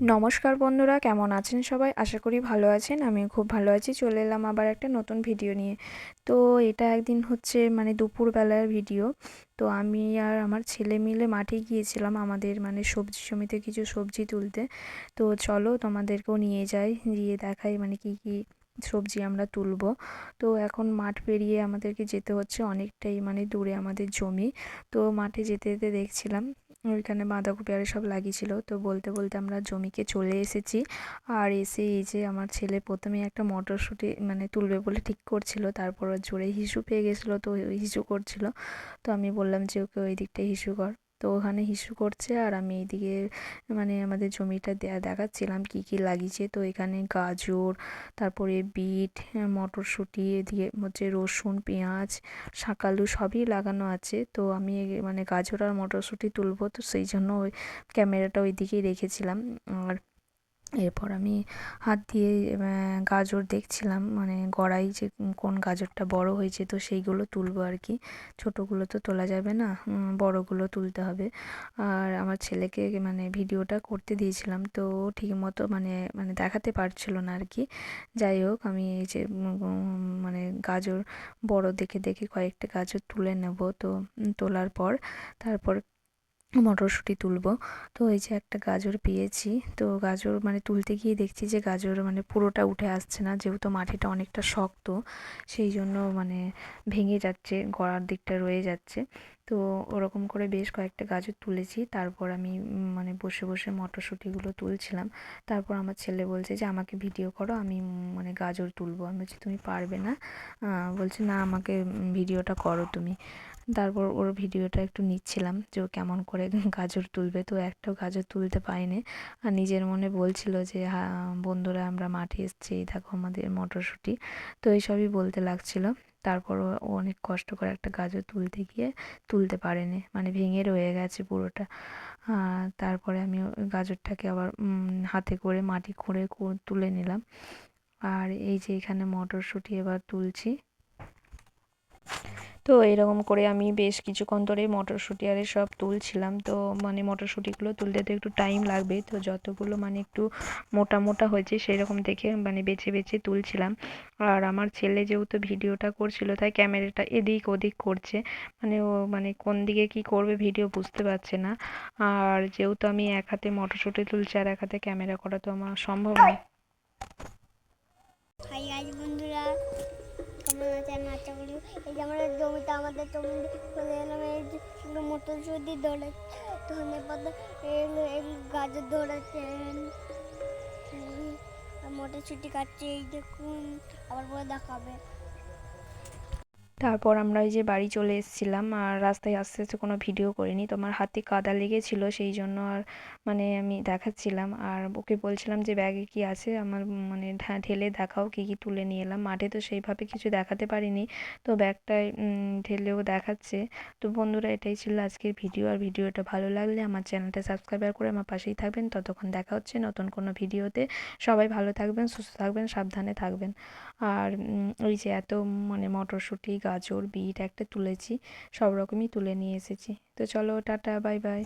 নমস্কার বন্ধুরা, কেমন আছেন সবাই? আশা করি ভালো আছেন। আমি খুব ভালো আছি। চলে এলাম আবার একটা নতুন ভিডিও নিয়ে। তো এটা একদিন হচ্ছে মানে দুপুরবেলার ভিডিও। তো আমি আর আমার ছেলে মিলে মাঠে গিয়েছিলাম আমাদের মানে সবজি জমিতে কিছু সবজি তুলতে। তো চলো তোমাদেরকেও নিয়ে যাই, গিয়ে দেখাই মানে কি কি সবজি আমরা তুলব। তো এখন মাঠ পেরিয়ে আমাদেরকে যেতে হচ্ছে অনেকটাই মানে দূরে আমাদের জমি। তো মাঠে যেতে যেতে দেখছিলাম ওইখানে বাঁধাকপি আর সব লাগিয়েছিল। তো বলতে বলতে আমরা জমিকে চলে এসেছি। আর এসে এই যে আমার ছেলে প্রথমে একটা মটরশুঁটি মানে তুলবে বলে ঠিক করছিল, তারপর জোরে হিসু পেয়ে গেছিল, তো হিসু করছিল। তো আমি বললাম যে, ওকে ওই দিকটা হিসু কর। তো ওখানে হিসু করছে আর আমি এইদিকে মানে আমাদের জমিটা দেখাচ্ছিলাম কী কী লাগিয়েছে। তো এখানে গাজর, তারপরে বিট মটরশুঁটি, এদিকে হচ্ছে রসুন, পেঁয়াজ শাকালু সবই লাগানো আছে। তো আমি মানে গাজর আর মটরশুঁটি তুলবো। তো সেই জন্য ওই ক্যামেরাটা ওই দিকেই রেখেছিলাম। আর এরপর আমি হাত দিয়ে গাজর দেখছিলাম মানে গড়াই যে কোন গাজরটা বড় হয়েছে, তো সেইগুলো তুলবো আর কি। ছোটোগুলো তো তোলা যাবে না বড়গুলো তুলতে হবে। আর আমার ছেলেকে মানে ভিডিওটা করতে দিয়েছিলাম, তো ঠিক মতো মানে মানে দেখাতে পারছিল না আর কি। যাই হোক, আমি এই যে মানে গাজর বড় দেখে দেখে কয়েকটা গাজর তুলে নেব, তো তোলার পর, তারপর মটরশুঁটি তুলবো। তো এই যে একটা গাজর পেয়েছি। তো গাজর মানে তুলতে গিয়ে দেখছি যে গাজর মানে পুরোটা উঠে আসছে না, যেহেতু মাটিটা অনেকটা শক্ত, সেই জন্য মানে ভেঙে যাচ্ছে, গড়ার দিকটা রয়ে যাচ্ছে। তো ওরকম করে বেশ কয়েকটা গাজর তুলেছি। তারপর আমি মানে বসে বসে মটরশুঁটিগুলো তুলছিলাম। তারপর আমার ছেলে বলছে যে, আমাকে ভিডিও করো, আমি মানে গাজর তুলবো। আমি বলছি, তুমি পারবে না? বলছে, না, আমাকে ভিডিওটা করো তুমি। তারপর ওর ভিডিওটা একটু নিচ্ছিলাম যে ও কেমন করে গাজর তুলবে। তো একটাও গাজর তুলতে পারিনি। আর নিজের মনে বলছিল যে হ্যাঁ বন্ধুরা, আমরা মাঠে এসেছি। দেখো আমাদের মটরশুঁটি। তো এইসবই বলতে লাগছিল। তারপর ও অনেক কষ্ট করে একটা গাজর তুলতে গিয়ে তুলতে পারেনি। মানে ভেঙে রয়ে গেছে পুরোটা। তারপরে আমি গাজরটাকে আবার হাতে করে মাটি খুঁড়ে তুলে নিলাম। আর এই যে এখানে মটরশুঁটি এবার তুলছি। তো এরকম করে আমি বেশ কিছুক্ষণ ধরে মটরশুঁটি আর সব তুলছিলাম। তো মানে মটরশুঁটিগুলো তুলতে তো একটু টাইম লাগবে। তো যতগুলো মানে একটু মোটা মোটা হয়েছে সেই রকম দেখে মানে বেছে বেছে তুলছিলাম। আর আমার ছেলে যেহেতু ভিডিওটা করছিল, তাই ক্যামেরাটা এদিক ওদিক করছে। মানে ও মানে কোন দিকে কি করবে ভিডিও বুঝতে পারছে না। আর যেহেতু আমি এক হাতে মটরশুঁটি তুলছি আর এক হাতে ক্যামেরা করা তো আমার সম্ভব নয়। বন্ধুরা। আছেন আশা করি এই যে আমাদের জমিতে আমাদের জমি চলে এলাম এই শুধু মটরশুঁটি ধরে, ধনে পাতা এই গাজর ধরেছেন মটরশুঁটি কাটছে, এই দেখুন, আবার পরে দেখাবে। তারপর আমরা ওই যে বাড়ি চলে এসেছিলাম আর রাস্তায় আস্তে আস্তে কোনো ভিডিও করিনি। তোমার হাতে কাদা লেগেছিলো, সেই জন্য আর মানে আমি দেখাচ্ছিলাম। আর ওকে বলছিলাম যে ব্যাগে কি আছে? আমার মানে ঢেলে দেখাও কী কী তুলে নিয়ে এলাম। মাঠে তো সেইভাবে কিছু দেখাতে পারিনি। তো ব্যাগটায় ঢেলেও দেখাচ্ছে। তো বন্ধুরা, এটাই ছিল আজকের ভিডিও আর ভিডিওটা ভালো লাগলে আমার চ্যানেলটা সাবস্ক্রাইব করে আমার পাশেই থাকবেন। ততক্ষণ দেখা হচ্ছে নতুন কোনো ভিডিওতে সবাই ভালো থাকবেন, সুস্থ থাকবেন, সাবধানে থাকবেন। আর ওই যে এত মানে মটরশুঁটি গাজর বিট একটা তুলেছি সব রকমই তুলে নিয়ে এসেছি। তো চলো টাটা বাই বাই।